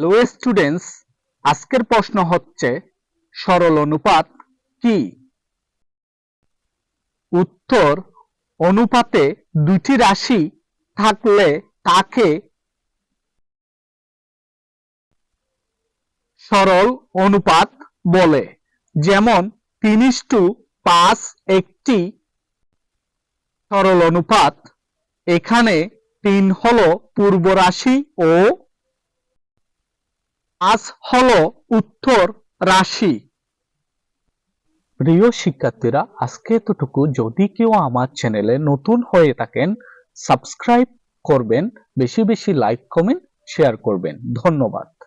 Hello students আজকের প্রশ্ন হচ্ছে, সরল অনুপাত কি? উত্তর, অনুপাতে দুটি রাশি থাকলে তাকে সরল অনুপাত বলে। যেমন তিন টু পাঁচ একটি সরল অনুপাত। এখানে তিন হলো পূর্ব রাশি ও পাঁচ হলো উত্তর রাশি। প্রিয় শিক্ষার্থীরা, আজকে এতটুকু। যদি কেউ আমার চ্যানেলে নতুন হয়ে থাকেন, সাবস্ক্রাইব করবেন, বেশি বেশি লাইক, কমেন্ট, শেয়ার করবেন। ধন্যবাদ।